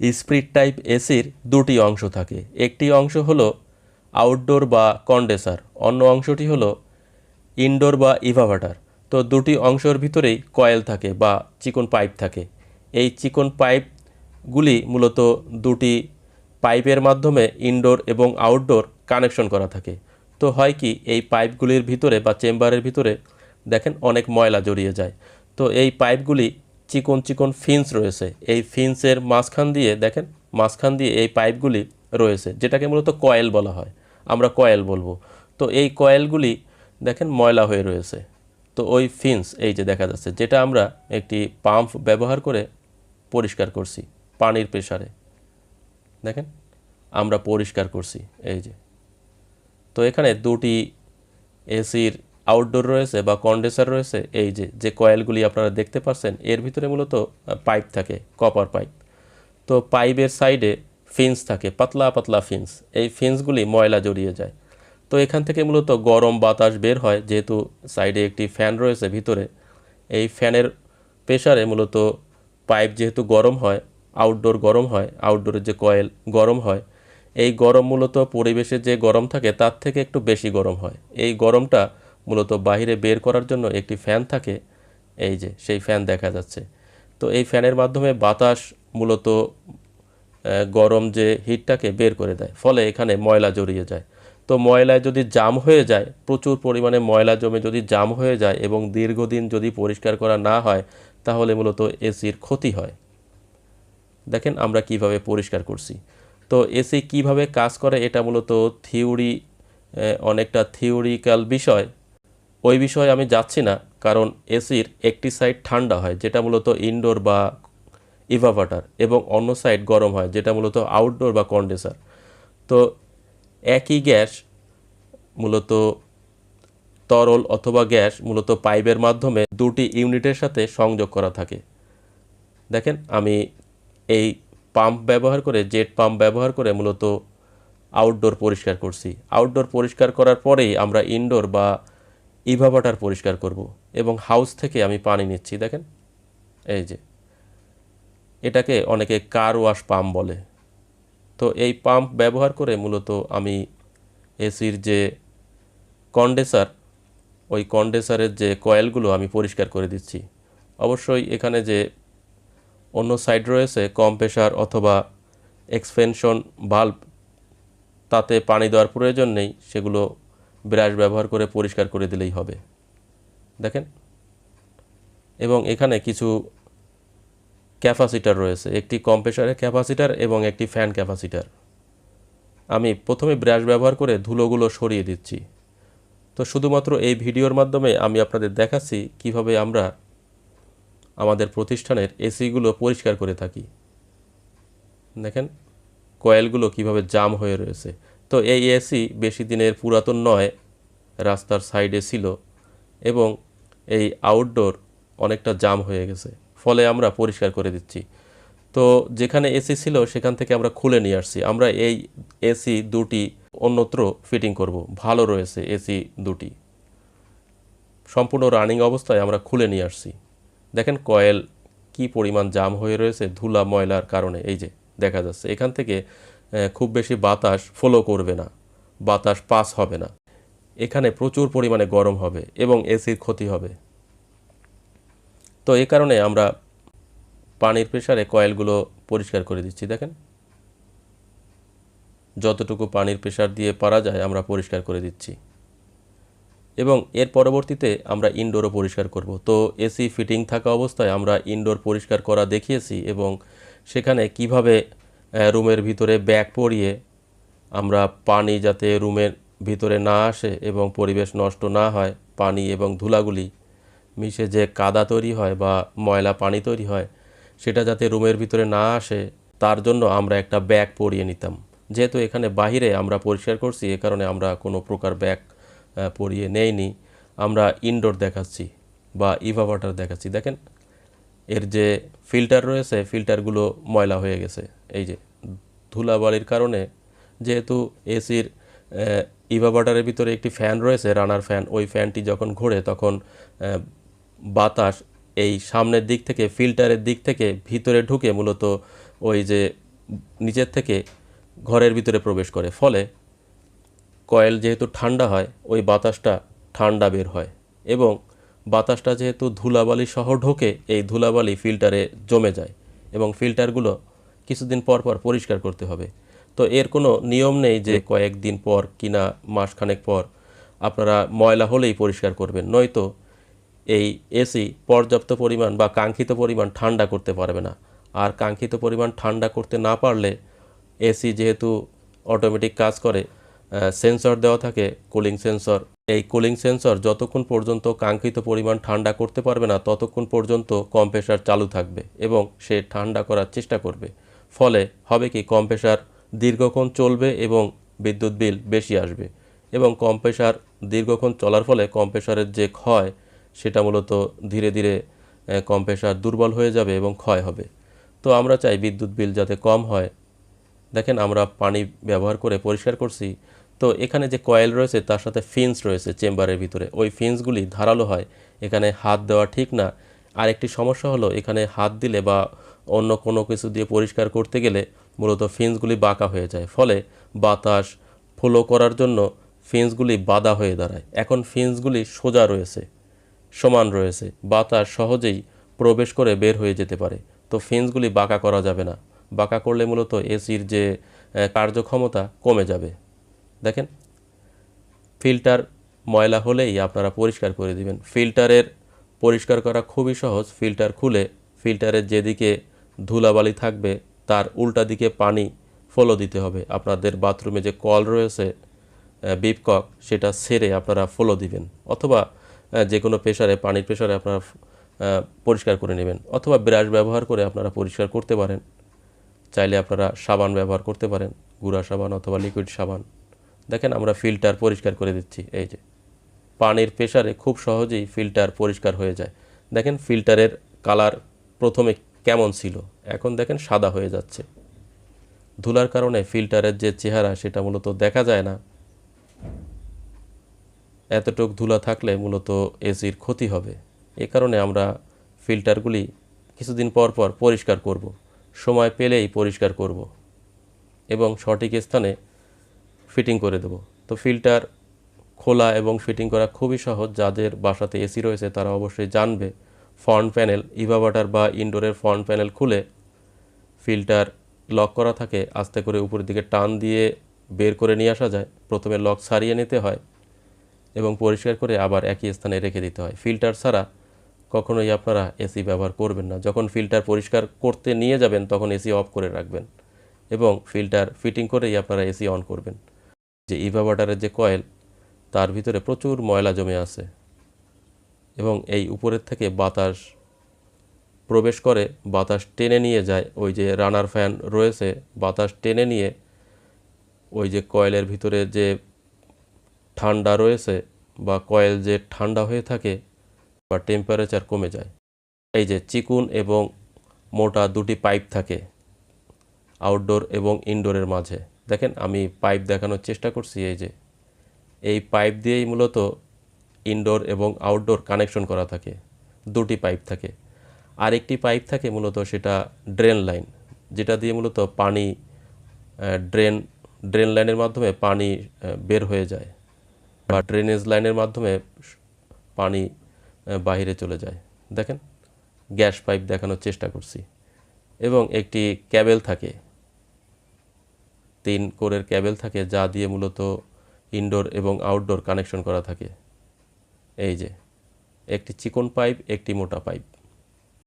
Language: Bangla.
স্প্রিট টাইপ এসির দুটি অংশ থাকে। একটি অংশ হলো আউটডোর বা কন্ডেসার, অন্য অংশটি হলো ইনডোর বা ইভাভাটার। তো দুটি অংশের ভিতরেই কয়েল থাকে বা চিকন পাইপ থাকে। এই চিকন পাইপগুলি মূলত দুটি পাইপের মাধ্যমে ইনডোর এবং আউটডোর কানেকশন করা থাকে। তো হয় কি, এই পাইপগুলির ভিতরে বা চেম্বারের ভিতরে দেখেন অনেক ময়লা জড়িয়ে যায়। তো এই পাইপগুলি চিকন চিকন ফিন্স রয়েছে। এই ফিন্সের মাঝখান দিয়ে দেখেন, মাঝখান দিয়ে এই পাইপগুলি রয়েছে, যেটাকে মূলত কয়েল বলা হয়। আমরা কয়েল বলব। তো এই কয়েলগুলি দেখেন ময়লা হয়ে রয়েছে। তো ওই ফিন্স এই যে দেখা যাচ্ছে, যেটা আমরা একটি পাম্প ব্যবহার করে পরিষ্কার করছি পানির প্রেসারে দেখেন, আমরা পরিষ্কার করছি, এই যে। তো এখানে দুটি এসির আউটডোর রয়েছে বা কন্ডেন্সার রয়েছে, এই যে যে কয়েলগুলি আপনারা দেখতে পাচ্ছেন, এর ভিতরে মূলত পাইপ থাকে কপার পাইপ তো পাইপের সাইডে ফিন্স থাকে, পাতলা পাতলা ফিন্স এই ফিন্সগুলি ময়লা জড়িয়ে যায়। তো এখান থেকে মূলত গরম বাতাস বের হয়, যেহেতু সাইডে একটি ফ্যান রয়েছে ভিতরে, এই ফ্যানের প্রেসারে মূলত পাইপ যেহেতু গরম হয় আউটডোর গরম হয় আউটডোরের যে কয়েল গরম হয়, এই গরম মূলত পরিবেশে যে গরম থাকে, তার থেকে একটু বেশি গরম হয়। এই গরমটা মূলত বাইরে বের করার জন্য একটি ফ্যান থাকে। এই যে, সেই ফ্যান দেখা যাচ্ছে। তো এই ফ্যানের মাধ্যমে বাতাস মূলত গরম যে হিটটাকে বের করে দেয়। ফলে এখানে ময়লা জড়িয়ে যায়। তো ময়লায় যদি জাম হয়ে যায়, প্রচুর পরিমাণে ময়লা জমে যদি জাম হয়ে যায় এবং দীর্ঘদিন যদি পরিষ্কার করা না হয়, তাহলে মূলত এসির ক্ষতি হয়। দেখেন আমরা কীভাবে পরিষ্কার করছি। তো এসি কীভাবে কাজ করে, এটা মূলত থিওরি অনেকটা থিওরিক্যাল বিষয়। ওই বিষয়ে আমি যাচ্ছি না, কারণ এসির একটি সাইড ঠান্ডা হয়, যেটা মূলত ইনডোর বা ইভাভাটার এবং অন্য সাইড গরম হয়, যেটা মূলত আউটডোর বা কন্ডেন্সার তো একই গ্যাস মূলত তরল অথবা গ্যাস মূলত পাইপের মাধ্যমে দুটি ইউনিটের সাথে সংযোগ করা থাকে। দেখেন, আমি এই পাম্প ব্যবহার করে জেট পাম্প ব্যবহার করে মূলত আউটডোর পরিষ্কার করছি। আউটডোর পরিষ্কার করার পরেই আমরা ইনডোর বা ইভাভাটার পরিষ্কার করব। এবং হাউস থেকে আমি পানি নিচ্ছি, দেখেন। এই যে, এটাকে অনেকে কার ওয়াশ পাম্প বলে। তো এই পাম্প ব্যবহার করে মূলত আমি এসির যে কন্ডেসার ওই কন্ডেসারের যে কয়েলগুলো আমি পরিষ্কার করে দিচ্ছি। অবশ্যই এখানে যে অন্য সাইড রয়েছে কম্প্রেসার অথবা এক্সপেনশন বাল্ব তাতে পানি দেওয়ার প্রয়োজন নেই, সেগুলো ব্রাশ ব্যবহার করে পরিষ্কার করে দিলেই হবে। দেখেন? এবং এখানে কিছু ক্যাপাসিটার রয়েছে। একটি কম্প্রেসারের ক্যাপাসিটার এবং একটি ফ্যান ক্যাপাসিটার। আমি প্রথমে ব্রাশ ব্যবহার করে ধুলোগুলো সরিয়ে দিচ্ছি। তো শুধুমাত্র এই ভিডিওর মাধ্যমে আমি আপনাদের দেখাচ্ছি কীভাবে আমরা আমাদের প্রতিষ্ঠানের এসিগুলো পরিষ্কার করে থাকি। দেখেন? কয়েলগুলো কীভাবে জাম হয়ে রয়েছে। তো এই এসি বেশি দিনের পুরাতন নয়, রাস্তার সাইডে ছিল এবং এই আউটডোর অনেকটা জাম হয়ে গেছে। ফলে আমরা পরিষ্কার করে দিচ্ছি। তো যেখানে এসি ছিল সেখান থেকে আমরা খুলে নিয়ে আসছি। আমরা এই এসি দুটি অন্যত্র ফিটিং করব। ভালো রয়েছে এসি দুটি। সম্পূর্ণ রানিং অবস্থায় আমরা খুলে নিয়ে আসছি। দেখেন কয়েল কি পরিমাণ জাম হয়ে রয়েছে ধুলা, ময়লার কারণে। এই যে দেখা যাচ্ছে। এখান থেকে খুব বেশি বাতাস ফলো করবে না। বাতাস পাস হবে না। এখানে প্রচুর পরিমাণে গরম হবে এবং এসির ক্ষতি হবে। তো এ কারণে আমরা পানির প্রেসারে কয়েলগুলো পরিষ্কার করে দিচ্ছি, দেখেন। যতটুকু পানির প্রেশার দিয়ে পারা যায় আমরা পরিষ্কার করে দিচ্ছি। এবং এর পরবর্তীতে আমরা ইনডোরও পরিষ্কার করব। তো এসি ফিটিং থাকা অবস্থায় আমরা ইনডোর পরিষ্কার করা দেখিয়েছি এবং সেখানে কীভাবে রুমের ভিতরে ব্যাগ পরিয়ে আমরা পানি যাতে রুমের ভিতরে না আসে এবং পরিবেশ নষ্ট না হয়, পানি এবং ধুলাগুলি মিশে যে কাদা তৈরি হয় বা ময়লা পানি তৈরি হয়, সেটা যাতে রুমের ভিতরে না আসে, তার জন্য আমরা একটা ব্যাগ পরিয়ে নিতাম। যেহেতু এখানে বাহিরে আমরা পরিষ্কার করছি, এ কারণে আমরা কোনো প্রকার ব্যাগ পরিয়ে নেইনি। আমরা ইনডোর দেখাচ্ছি বা ইভাভাটার দেখাচ্ছি। দেখেন এর যে ফিল্টার রয়েছে ফিল্টারগুলো ময়লা হয়ে গেছে। এই যে ধুলাবালির কারণে যেহেতু এসির ইভাবাটারের ভিতরে একটি ফ্যান রয়েছে রানার ফ্যান ওই ফ্যানটি যখন ঘোরে তখন বাতাস এই সামনের দিক থেকে ফিল্টারের দিক থেকে ভিতরে ঢুকে মূলত ওই যে নিচের থেকে ঘরের ভিতরে প্রবেশ করে। ফলে কয়েল যেহেতু ঠান্ডা হয়, ওই বাতাসটা ঠান্ডা বের হয় এবং বাতাসটা যেহেতু ধুলাবালি সহ ঢোকে, এই ধুলাবালি ফিল্টারে জমে যায় এবং ফিল্টারগুলো কিছুদিন পর পর পরিষ্কার করতে হবে। তো এর কোনো নিয়ম নেই যে কয়েকদিন পর কিনা মাসখানেক পর আপনারা ময়লা হলেই পরিষ্কার করবেন, নয়তো এই এসি পর্যাপ্ত পরিমাণ বা কাঙ্ক্ষিত পরিমাণ ঠান্ডা করতে পারবে না। আর কাঙ্ক্ষিত পরিমাণ ঠান্ডা করতে না পারলে এসি যেহেতু অটোমেটিক কাজ করে সেন্সর দেওয়া থাকে কুলিং সেন্সর এই কুলিং সেন্সর যতক্ষণ পর্যন্ত কাঙ্ক্ষিত পরিমাণ ঠান্ডা করতে পারবে না, ততক্ষণ পর্যন্ত কম্প্রেসার চালু থাকবে এবং সে ঠান্ডা করার চেষ্টা করবে। ফলে হবে কি কম্প্রেসার দীর্ঘক্ষণ চলবে এবং বিদ্যুৎ বিল বেশি আসবে এবং কম্প্রেসার দীর্ঘক্ষণ চলার ফলে কম্প্রেসারের যে ক্ষয়, সেটা মূলত ধীরে ধীরে কম্প্রেসার দুর্বল হয়ে যাবে এবং ক্ষয় হবে। তো আমরা চাই বিদ্যুৎ বিল যাতে কম হয়। দেখেন আমরা পানি ব্যবহার করে পরিষ্কার করছি। তো এখানে যে কয়েল রয়েছে, তার সাথে ফিন্স রয়েছে চেম্বারের ভিতরে। ওই ফিন্সগুলি ধারালো হয়, এখানে হাত দেওয়া ঠিক না। আরেকটি সমস্যা হলো, এখানে হাত দিলে বা অন্য কোনো কিছু দিয়ে পরিষ্কার করতে গেলে মূলত ফিন্সগুলি বাঁকা হয়ে যায়। ফলে বাতাস ফ্লো করার জন্য ফিন্সগুলি বাঁধা হয়ে দাঁড়ায়। এখন ফিন্সগুলি সোজা রয়েছে, সমান রয়েছে। বাতাস সহজেই প্রবেশ করে বের হয়ে যেতে পারে। তো ফিন্সগুলি বাঁকা করা যাবে না। বাঁকা করলে মূলত এসির যে কার্যক্ষমতা কমে যাবে। দেখেন, ফিল্টার ময়লা হলেই আপনারা পরিষ্কার করে দিবেন। ফিল্টারের পরিষ্কার করা খুবই সহজ। ফিল্টার খুলে ফিল্টারের যেদিকে ধুলাবালি থাকবে, তার উল্টা দিকে পানি ফলো দিতে হবে। আপনাদের বাথরুমে যে কল রয়েছে বিপকক, সেটা সেরে আপনারা ফলো দিবেন। অথবা যে কোনো প্রেশারে পানির প্রেশারে আপনারা পরিষ্কার করে নেবেন। অথবা ব্রাশ ব্যবহার করে আপনারা পরিষ্কার করতে পারেন। চাইলে আপনারা সাবান ব্যবহার করতে পারেন। গুঁড়া সাবান অথবা লিকুইড সাবান। দেখেন আমরা ফিল্টার পরিষ্কার করে দিচ্ছি, এই যে। পানির প্রেশারে খুব সহজেই ফিল্টার পরিষ্কার হয়ে যায়। দেখেন ফিল্টারের কালার প্রথমে কেমন ছিল, এখন দেখেন সাদা হয়ে যাচ্ছে। ধুলার কারণে ফিল্টারের যে চেহারা সেটা মূলত দেখা যায় না। এতটুক ধুলা থাকলে মূলত এসির ক্ষতি হবে। এ কারণে আমরা ফিল্টারগুলি কিছুদিন পর পর পরিষ্কার করব, সময় পেলেই পরিষ্কার করব এবং সঠিক স্থানে ফিটিং করে দেব। তো ফিল্টার খোলা এবং ফিটিং করা খুবই সহজ। যাদের বাসাতে এসি রয়েছে, তারা অবশ্যই জানবে। ফ্রন্ট প্যানেল ইভাবাটার বা ইনডোরের ফ্রন্ট প্যানেল খুলে ফিল্টার লক করা থাকে। আস্তে করে উপরের দিকে টান দিয়ে বের করে নিয়ে আসা যায়। প্রথমে লক সারিয়ে নিতে হয় এবং পরিষ্কার করে আবার একই স্থানে রেখে দিতে হয়। ফিল্টার ছাড়া কখনোই আপনারা এসি ব্যবহার করবেন না। যখন ফিল্টার পরিষ্কার করতে নিয়ে যাবেন, তখন এসি অফ করে রাখবেন এবং ফিল্টার ফিটিং করেই আপনারা এসি অন করবেন। যে ইভাবাটারের যে কয়েল, তার ভিতরে প্রচুর ময়লা জমে আছে এবং এই উপরের থেকে বাতাস প্রবেশ করে, বাতাস টেনে নিয়ে যায়। ওই যে রানার ফ্যান রয়েছে, বাতাস টেনে নিয়ে ওই যে কয়েলের ভিতরে যে ঠান্ডা রয়েছে বা কয়েল যে ঠান্ডা হয়ে থাকে বা টেম্পারেচার কমে যায়। এই যে চিকুন এবং মোটা দুটি পাইপ থাকে আউটডোর এবং ইনডোরের মাঝে। দেখেন, আমি পাইপ দেখানোর চেষ্টা করছি এই যে, এই পাইপ দিয়েই মূলত ইনডোর এবং আউটডোর কানেকশন করা থাকে, দুটি পাইপ থাকে। আরেকটি পাইপ থাকে মূলত সেটা ড্রেন লাইন যেটা দিয়ে মূলত পানি ড্রেন ড্রেন লাইনের মাধ্যমে পানি বের হয়ে যায় বা ড্রেনেজ লাইনের মাধ্যমে পানি বাইরে চলে যায়। দেখেন, গ্যাস পাইপ দেখানোর চেষ্টা করছি। এবং একটি ক্যাবেল থাকে তিন কোরের ক্যাবেল থাকে যা দিয়ে মূলত ইনডোর এবং আউটডোর কানেকশন করা থাকে। এই যে, একটি চিকন পাইপ, একটি মোটা পাইপ।